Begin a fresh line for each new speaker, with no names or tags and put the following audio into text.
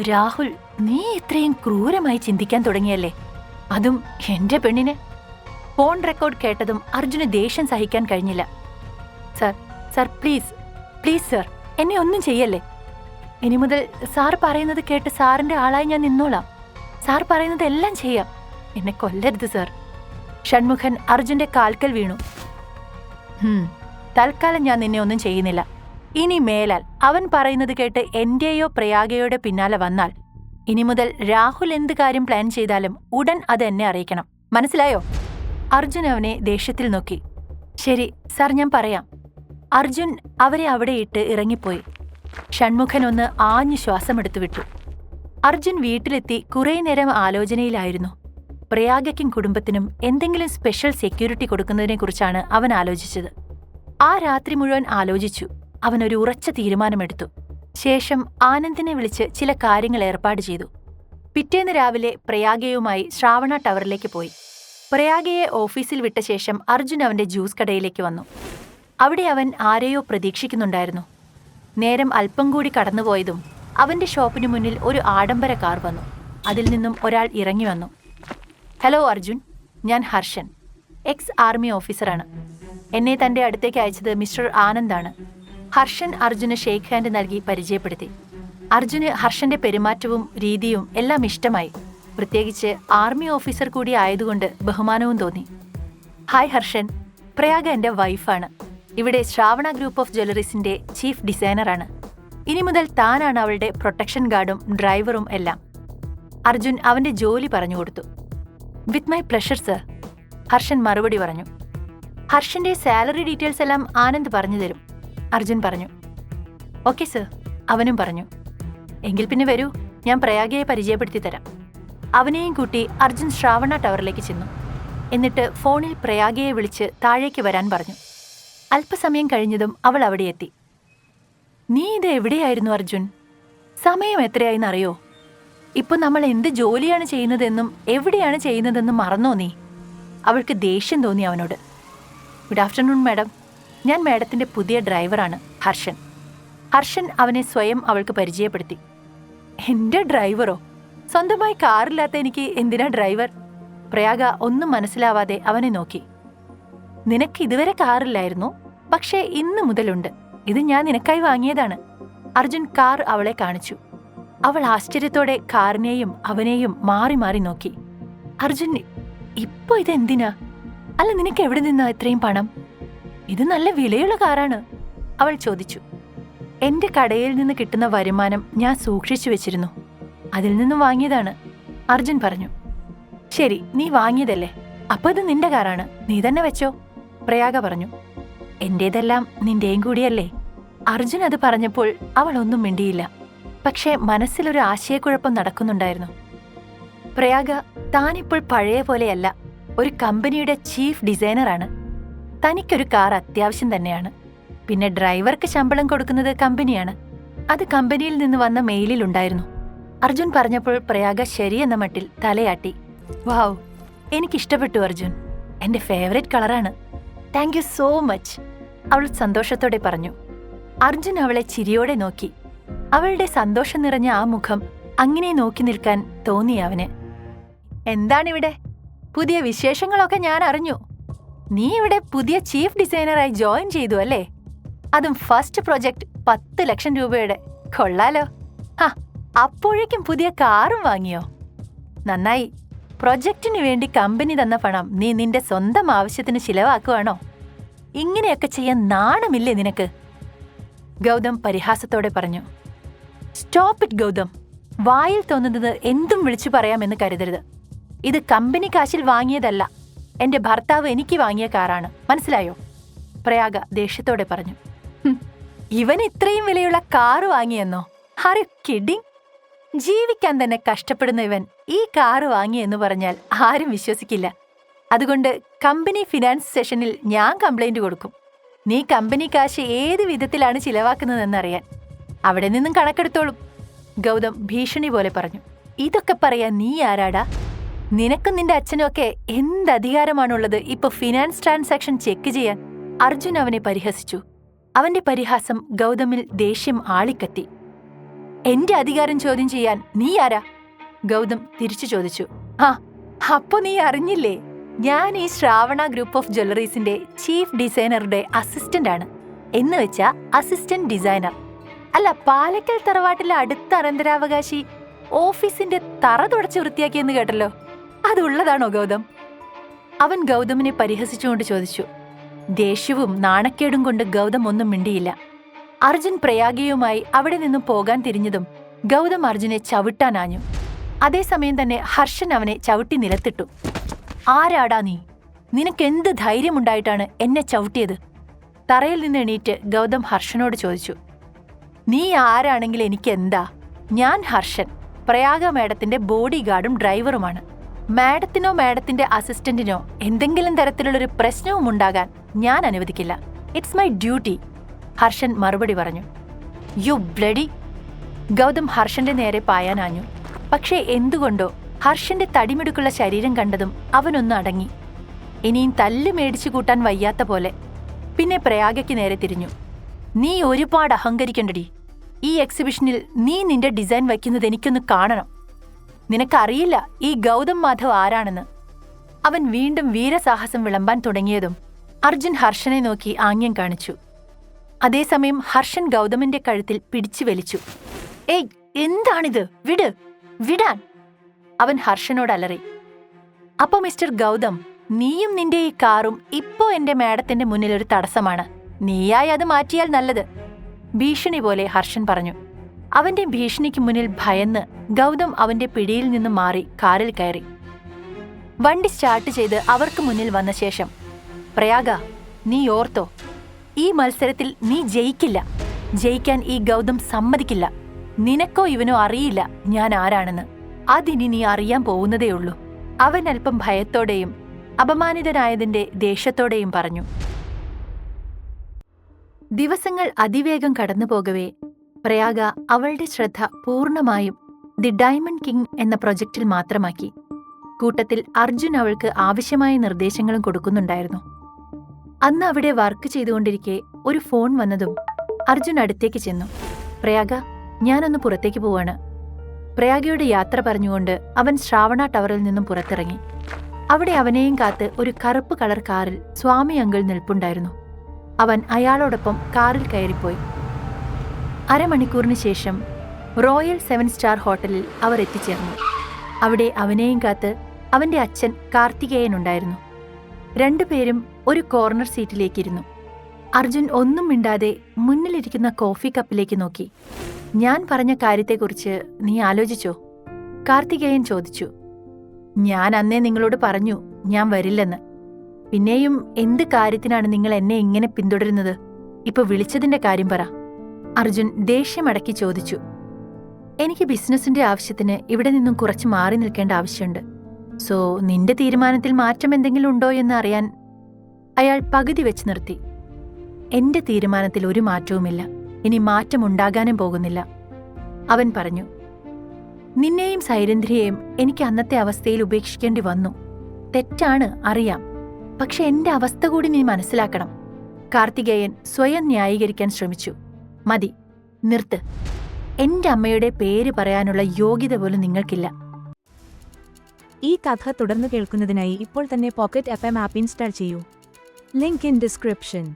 രാഹുൽ നീ ഇത്രയും ക്രൂരമായി ചിന്തിക്കാൻ തുടങ്ങിയല്ലേ? അതും എന്റെ പെണ്ണിന്. ഫോൺ റെക്കോർഡ് കേട്ടതും അർജുന് ദേഷ്യം സഹിക്കാൻ കഴിഞ്ഞില്ല. Sir sir please please sir എന്നെ ഒന്നും ചെയ്യല്ലേ? ഇനി മുതൽ സാർ പറയുന്നത് കേട്ട് സാറിന്റെ ആളായി ഞാൻ നിന്നോളാം. സാർ പറയുന്നത് എല്ലാം ചെയ്യാം. എന്നെ കൊല്ലരുത് സർ. ഷൺമുഖൻ അർജുന്റെ കാൽക്കൽ വീണു. തൽക്കാലം ഞാൻ നിന്നെ ഒന്നും ചെയ്യുന്നില്ല. ഇനി മേലാൽ അവൻ പറയുന്നത് കേട്ട് എന്റെയോ പ്രയാഗയുടെ പിന്നാലെ വന്നാൽ ഇനി മുതൽ രാഹുൽ എന്ത് കാര്യം പ്ലാൻ ചെയ്താലും ഉടൻ അത് എന്നെ അറിയിക്കണം. മനസ്സിലായോ? അർജുൻ അവനെ ദേഷ്യത്തിൽ നോക്കി. ശരി സാർ ഞാൻ പറയാം. അർജുൻ അവരെ അവിടെ ഇട്ട് ഇറങ്ങിപ്പോയി. ഷൺമുഖൻ ഒന്ന് ആഞ്ഞു ശ്വാസമെടുത്തു വിട്ടു. അർജുൻ വീട്ടിലെത്തി കുറേ നേരം ആലോചനയിലായിരുന്നു. പ്രയാഗയ്ക്കും കുടുംബത്തിനും എന്തെങ്കിലും സ്പെഷ്യൽ സെക്യൂരിറ്റി കൊടുക്കുന്നതിനെക്കുറിച്ചാണ് അവൻ ആലോചിച്ചത്. ആ രാത്രി മുഴുവൻ ആലോചിച്ചു. അവനൊരു ഉറച്ച തീരുമാനമെടുത്തു. ശേഷം ആനന്ദിനെ വിളിച്ച് ചില കാര്യങ്ങൾ ഏർപ്പാട് ചെയ്തു. പിറ്റേന്ന് രാവിലെ പ്രയാഗയുമായി ശ്രാവണ ടവറിലേക്ക് പോയി. പ്രയാഗയെ ഓഫീസിൽ വിട്ട ശേഷം അർജുൻ അവന്റെ ജ്യൂസ് കടയിലേക്ക് വന്നു. അവിടെ അവൻ ആരെയോ പ്രതീക്ഷിക്കുന്നുണ്ടായിരുന്നു. നേരം അല്പം കൂടി കടന്നുപോയതും അവന്റെ ഷോപ്പിന് മുന്നിൽ ഒരു ആഡംബര കാർ വന്നു. അതിൽ നിന്നും ഒരാൾ ഇറങ്ങി വന്നു. ഹലോ അർജുൻ ഞാൻ ഹർഷൻ. എക്സ് ആർമി ഓഫീസറാണ്. എന്നെ തന്റെ അടുത്തേക്ക് അയച്ചത് മിസ്റ്റർ ആനന്ദാണ് ഹർഷൻ അർജുന് ഷേക്ക് ഹാൻഡ് നൽകി പരിചയപ്പെടുത്തി. അർജുന് ഹർഷന്റെ പെരുമാറ്റവും രീതിയും എല്ലാം ഇഷ്ടമായി. പ്രത്യേകിച്ച് ആർമി ഓഫീസർ കൂടി ആയതുകൊണ്ട് ബഹുമാനവും തോന്നി. ഹായ് ഹർഷൻ പ്രയാഗ എന്റെ വൈഫാണ്. ഇവിടെ ശ്രാവണ ഗ്രൂപ്പ് ഓഫ് ജ്വല്ലറീസിന്റെ ചീഫ് ഡിസൈനറാണ്. ഇനി മുതൽ താനാണ് അവളുടെ പ്രൊട്ടക്ഷൻ ഗാർഡും ഡ്രൈവറും എല്ലാം. അർജുൻ അവന്റെ ജോലി പറഞ്ഞു കൊടുത്തു. With my pleasure sir Harshan മറുപടി പറഞ്ഞു. ഹർഷന്റെ സാലറി ഡീറ്റെയിൽസ് എല്ലാം ആനന്ദ് പറഞ്ഞു തരും. അർജുൻ പറഞ്ഞു. ഓക്കെ സർ അവനും പറഞ്ഞു. എങ്കിൽ പിന്നെ വരൂ ഞാൻ പ്രയാഗയെ പരിചയപ്പെടുത്തി തരാം അവനെയും കൂട്ടി അർജുൻ ശ്രാവണ ടവറിലേക്ക് ചെന്നു. എന്നിട്ട് ഫോണിൽ പ്രയാഗയെ വിളിച്ച് താഴേക്ക് വരാൻ പറഞ്ഞു. അല്പസമയം കഴിഞ്ഞതും അവൾ അവിടെ എത്തി. നീ ഇത് എവിടെയായിരുന്നു അർജുൻ? സമയം എത്രയായിന്നറിയോ? ഇപ്പൊ നമ്മൾ എന്ത് ജോലിയാണ് ചെയ്യുന്നതെന്നും എവിടെയാണ് ചെയ്യുന്നതെന്നും മറന്നോ നീ? അവൾക്ക് ദേഷ്യം തോന്നി അവനോട്. Good afternoon madam. ഞാൻ മാഡത്തിന്റെ പുതിയ ഡ്രൈവറാണ് ഹർഷൻ. ഹർഷൻ അവനെ സ്വയം അവൾക്ക് പരിചയപ്പെടുത്തി. എന്റെ ഡ്രൈവറോ? സ്വന്തമായി കാറില്ലാത്ത എനിക്ക് എന്തിനാ ഡ്രൈവർ? പ്രയാഗ ഒന്നും മനസ്സിലാവാതെ അവനെ നോക്കി. നിനക്ക് ഇതുവരെ കാറില്ലായിരുന്നു പക്ഷേ ഇന്ന് മുതലുണ്ട്. ഇത് ഞാൻ നിനക്കായി വാങ്ങിയതാണ്. അർജുൻ കാർ അവളെ കാണിച്ചു. അവൾ ആശ്ചര്യത്തോടെ കാറിനെയും അവനെയും മാറി മാറി നോക്കി. അർജുൻ ഇപ്പൊ ഇതെന്തിനാ? അല്ല നിനക്ക് എവിടെ നിന്നാ ഇത്രയും പണം? ഇത് നല്ല വിലയുള്ള കാറാണ്. അവൾ ചോദിച്ചു. എന്റെ കടയിൽ നിന്ന് കിട്ടുന്ന വരുമാനം ഞാൻ സൂക്ഷിച്ചു വെച്ചിരുന്നു. അതിൽ നിന്നും വാങ്ങിയതാണ്. അർജുൻ പറഞ്ഞു. ശരി നീ വാങ്ങിയതല്ലേ? അപ്പൊ ഇത് നിന്റെ കാറാണ്. നീ തന്നെ വെച്ചോ. പ്രയാഗ പറഞ്ഞു. എന്റേതെല്ലാം നിന്റെയും കൂടിയല്ലേ? അർജുൻ അത് പറഞ്ഞപ്പോൾ അവൾ ഒന്നും മിണ്ടിയില്ല. പക്ഷേ മനസ്സിലൊരു ആശയക്കുഴപ്പം നടക്കുന്നുണ്ടായിരുന്നു. പ്രയാഗ താനിപ്പോൾ പഴയ പോലെയല്ല ഒരു കമ്പനിയുടെ ചീഫ് ഡിസൈനറാണ്. തനിക്കൊരു കാർ അത്യാവശ്യം തന്നെയാണ്. പിന്നെ ഡ്രൈവർക്ക് ശമ്പളം കൊടുക്കുന്നത് കമ്പനിയാണ്. അത് കമ്പനിയിൽ നിന്ന് വന്ന മെയിലിൽ ഉണ്ടായിരുന്നു. അർജുൻ പറഞ്ഞപ്പോൾ പ്രയാഗ ശരിയെന്ന മട്ടിൽ തലയാട്ടി. വാവ് എനിക്കിഷ്ടപ്പെട്ടു അർജുൻ. എന്റെ ഫേവറേറ്റ് കളറാണ്. Thank you so much. അവൾ സന്തോഷത്തോടെ പറഞ്ഞു. അർജുൻ അവളെ ചിരിയോടെ നോക്കി. അവളുടെ സന്തോഷം നിറഞ്ഞ ആ മുഖം അങ്ങനെ നോക്കി നിൽക്കാൻ തോന്നി അവന്. എന്താണിവിടെ? പുതിയ വിശേഷങ്ങളൊക്കെ ഞാൻ അറിഞ്ഞു. നീ ഇവിടെ പുതിയ ചീഫ് ഡിസൈനറായി ജോയിൻ ചെയ്തു അല്ലേ? അതും ഫസ്റ്റ് പ്രൊജക്ട് പത്ത് ലക്ഷം രൂപയുടെ. കൊള്ളാലോ. ഹാ അപ്പോഴേക്കും പുതിയ കാറും വാങ്ങിയോ? നന്നായി. പ്രൊജക്ടിനു വേണ്ടി കമ്പനി തന്ന പണം നീ നിന്റെ സ്വന്തം ആവശ്യത്തിന് ചിലവാക്കുവാണോ? ഇങ്ങനെയൊക്കെ ചെയ്യാൻ നാണമില്ലേ നിനക്ക്? ഗൗതം പരിഹാസത്തോടെ പറഞ്ഞു. Stop it Gautam. വായിൽ തോന്നുന്നത് എന്തും വിളിച്ചു പറയാമെന്ന് കരുതരുത്. ഇത് കമ്പനി കാശിൽ വാങ്ങിയതല്ല. എന്റെ ഭർത്താവ് എനിക്ക് വാങ്ങിയ കാറാണ്. മനസ്സിലായോ? പ്രയാഗ ദേഷ്യത്തോടെ പറഞ്ഞു. ഇവൻ ഇത്രയും വിലയുള്ള കാറ് വാങ്ങിയെന്നോ? ഹരി കിഡിങ് ജീവിക്കാൻ തന്നെ കഷ്ടപ്പെടുന്ന ഇവൻ ഈ കാറ് വാങ്ങിയെന്ന് പറഞ്ഞാൽ ആരും വിശ്വസിക്കില്ല. അതുകൊണ്ട് കമ്പനി ഫിനാൻസ് സെഷനിൽ ഞാൻ കംപ്ലൈന്റ് കൊടുക്കും. നീ കമ്പനി കാശ് ഏത് വിധത്തിലാണ് ചിലവാക്കുന്നതെന്നറിയാൻ. അവിടെ നിന്നും കണക്കെടുത്തോളും. ഗൗതം ഭീഷണി പോലെ പറഞ്ഞു. ഇതൊക്കെ പറയാൻ നീ ആരാടാ? നിനക്കും നിന്റെ അച്ഛനും ഒക്കെ എന്ത് അധികാരമാണുള്ളത് ഇപ്പൊ ഫിനാൻസ് ട്രാൻസാക്ഷൻ ചെക്ക് ചെയ്യാൻ അർജുൻ അവനെ പരിഹസിച്ചു. അവന്റെ പരിഹാസം ഗൗതമിൽ ദേഷ്യം ആളിക്കത്തി. എന്റെ അധികാരം ചോദ്യം ചെയ്യാൻ നീ ആരാ? ഗൗതം തിരിച്ചു ചോദിച്ചു. ആ അപ്പൊ നീ അറിഞ്ഞില്ലേ? ഞാൻ ഈ ശ്രാവണ ഗ്രൂപ്പ് ഓഫ് ജ്വല്ലറീസിന്റെ ചീഫ് ഡിസൈനറുടെ അസിസ്റ്റന്റ് ആണ്. എന്ന് വെച്ചാ അസിസ്റ്റന്റ് ഡിസൈനർ അല്ല പാലക്കൽ തറവാട്ടിലെ അടുത്ത അനന്തരാവകാശി ഓഫീസിന്റെ തറ തുടച്ച് വൃത്തിയാക്കിയെന്ന് കേട്ടല്ലോ. അതുള്ളതാണോ ഗൗതം? അവൻ ഗൗതമിനെ പരിഹസിച്ചുകൊണ്ട് ചോദിച്ചു. ദേഷ്യവും നാണക്കേടും കൊണ്ട് ഗൗതം ഒന്നും മിണ്ടിയില്ല. അർജുൻ പ്രയാഗിയുമായി അവിടെ നിന്നും പോകാൻ തിരിഞ്ഞതും ഗൗതം അർജുനെ ചവിട്ടാനാഞ്ഞു അതേസമയം തന്നെ ഹർഷൻ അവനെ ചവിട്ടി നിലത്തിട്ടു. ആരാടാ നീ? നിനക്കെന്ത് ധൈര്യമുണ്ടായിട്ടാണ് എന്നെ ചവിട്ടിയത്? തറയിൽ നിന്ന് എണീറ്റ് ഗൗതം ഹർഷനോട് ചോദിച്ചു. നീ ആരാണെങ്കിൽ എനിക്കെന്താ? ഞാൻ ഹർഷൻ. പ്രയാഗ മേഡത്തിന്റെ ബോഡി ഗാർഡും ഡ്രൈവറുമാണ്. മാഡത്തിനോ മാഡത്തിന്റെ അസിസ്റ്റന്റിനോ എന്തെങ്കിലും തരത്തിലുള്ളൊരു പ്രശ്നവും ഉണ്ടാകാൻ ഞാൻ അനുവദിക്കില്ല. ഇറ്റ്സ് മൈ ഡ്യൂട്ടി ഹർഷൻ മറുപടി പറഞ്ഞു. യു ബ്ലഡി ഗൗതം ഹർഷന്റെ നേരെ പായാനാഞ്ഞു. പക്ഷേ എന്തുകൊണ്ടോ ഹർഷന്റെ തടിമിടുക്കുള്ള ശരീരം കണ്ടതും അവനൊന്ന് അടങ്ങി. ഇനിയും തല്ല് മേടിച്ചു കൂട്ടാൻ വയ്യാത്ത പോലെ പിന്നെ പ്രയാഗയ്ക്ക് നേരെ തിരിഞ്ഞു. നീ ഒരുപാട് അഹങ്കരിക്കണ്ടടി. ഈ എക്സിബിഷനിൽ നീ നിന്റെ ഡിസൈൻ വയ്ക്കുന്നത് എനിക്കൊന്ന് കാണണം. നിനക്കറിയില്ല ഈ ഗൗതം മാധവ് ആരാണെന്ന്. അവൻ വീണ്ടും വീരസാഹസം വിളമ്പാൻ തുടങ്ങിയതും അർജുൻ ഹർഷനെ നോക്കി ആംഗ്യം കാണിച്ചു. അതേസമയം ഹർഷൻ ഗൗതമിന്റെ കഴുത്തിൽ പിടിച്ചു വലിച്ചു. ഏയ് എന്താണിത്? വിട് വിടാൻ. അവൻ ഹർഷനോട് അലറി. അപ്പൊ മിസ്റ്റർ ഗൗതം നീയും നിന്റെ ഈ കാറും ഇപ്പോ എന്റെ മാഡത്തിന്റെ മുന്നിൽ ഒരു തടസ്സമാണ്. നീയായി അത് മാറ്റിയാൽ നല്ലത്. ഭീഷണി പോലെ ഹർഷൻ പറഞ്ഞു. അവന്റെ ഭീഷണിക്ക് മുന്നിൽ ഭയന്ന് ഗൗതം അവന്റെ പിടിയിൽ നിന്ന് മാറി കാറിൽ കയറി. വണ്ടി സ്റ്റാർട്ട് ചെയ്ത് അവർക്ക് മുന്നിൽ വന്ന ശേഷം പ്രയാഗ നീ ഓർത്തോ ഈ മത്സരത്തിൽ നീ ജയിക്കില്ല. ജയിക്കാൻ ഈ ഗൗതം സമ്മതിക്കില്ല. നിനക്കോ ഇവനോ അറിയില്ല ഞാൻ ആരാണെന്ന്. അതിനി നീ അറിയാൻ പോകുന്നതേയുള്ളൂ അവൻ അല്പം ഭയത്തോടെയും അപമാനിതനായതിന്റെ ദേഷ്യത്തോടെയും പറഞ്ഞു. ദിവസങ്ങൾ അതിവേഗം കടന്നുപോകവേ പ്രയാഗ അവളുടെ ശ്രദ്ധ പൂർണമായും ദി ഡയമണ്ട് കിങ് എന്ന പ്രൊജക്റ്റിൽ മാത്രമാക്കി. കൂട്ടത്തിൽ അർജുൻ അവൾക്ക് ആവശ്യമായ നിർദ്ദേശങ്ങളും കൊടുക്കുന്നുണ്ടായിരുന്നു. അന്ന് അവിടെ വർക്ക് ചെയ്തുകൊണ്ടിരിക്കെ ഒരു ഫോൺ വന്നതും അർജുൻ അടുത്തേക്ക് ചെന്നു. പ്രയാഗ ഞാനൊന്ന് പുറത്തേക്ക് പോവാണ്. പ്രയാഗയുടെ യാത്ര പറഞ്ഞുകൊണ്ട് അവൻ ശ്രാവണ ടവറിൽ നിന്നും പുറത്തിറങ്ങി. അവിടെ അവനെയും കാത്ത് ഒരു കറുപ്പ് കളർ കാറിൽ സ്വാമി അങ്കിൾ നിൽപ്പുണ്ടായിരുന്നു. അവൻ അയാളോടൊപ്പം കാറിൽ കയറിപ്പോയി. അരമണിക്കൂറിന് ശേഷം റോയൽ സെവൻ സ്റ്റാർ ഹോട്ടലിൽ അവർ എത്തിച്ചേർന്നു. അവിടെ അവനെയും കാത്ത് അവന്റെ അച്ഛൻ കാർത്തികേയൻ ഉണ്ടായിരുന്നു രണ്ടുപേരും ഒരു കോർണർ സീറ്റിലേക്കിരുന്നു. അർജുൻ ഒന്നും മിണ്ടാതെ മുന്നിലിരിക്കുന്ന കോഫി കപ്പിലേക്ക് നോക്കി. ഞാൻ പറഞ്ഞ കാര്യത്തെക്കുറിച്ച് നീ ആലോചിച്ചോ? കാർത്തികേയൻ ചോദിച്ചു. ഞാൻ അന്നേ നിങ്ങളോട് പറഞ്ഞു ഞാൻ വരില്ലെന്ന്. പിന്നെയും എന്ത് കാര്യത്തിനാണ് നിങ്ങൾ എന്നെ ഇങ്ങനെ പിന്തുടരുന്നത്? ഇപ്പൊ വിളിച്ചതിന്റെ കാര്യം പറ. അർജുൻ ദേഷ്യമടക്കി ചോദിച്ചു. എനിക്ക് ബിസിനസിന്റെ ആവശ്യത്തിന് ഇവിടെ നിന്നും കുറച്ച് മാറി നിൽക്കേണ്ട ആവശ്യമുണ്ട്. സോ നിന്റെ തീരുമാനത്തിൽ മാറ്റം എന്തെങ്കിലും ഉണ്ടോ എന്ന് അറിയാൻ അയാൾ പകുതി വെച്ച് നിർത്തി. എന്റെ തീരുമാനത്തിൽ ഒരു മാറ്റവുമില്ല. ഇനി മാറ്റമുണ്ടാകാനും പോകുന്നില്ല. അവൻ പറഞ്ഞു നിന്നെയും സൈരന്ധ്രിയെയും എനിക്ക് അന്നത്തെ അവസ്ഥയിൽ ഉപേക്ഷിക്കേണ്ടി വന്നു. തെറ്റാണ് അറിയാം. പക്ഷെ എന്റെ അവസ്ഥ കൂടി നീ മനസ്സിലാക്കണം. കാർത്തികേയൻ സ്വയം ന്യായീകരിക്കാൻ ശ്രമിച്ചു. മതി. നിർത്ത്. എന്റെ അമ്മയുടെ പേര് പറയാനുള്ള യോഗ്യത പോലും നിങ്ങൾക്കില്ല.
ഈ കഥ തുടർന്ന് കേൾക്കുന്നതിനായി ഇപ്പോൾ തന്നെ pocket F M app install ചെയ്യൂ. Link in description.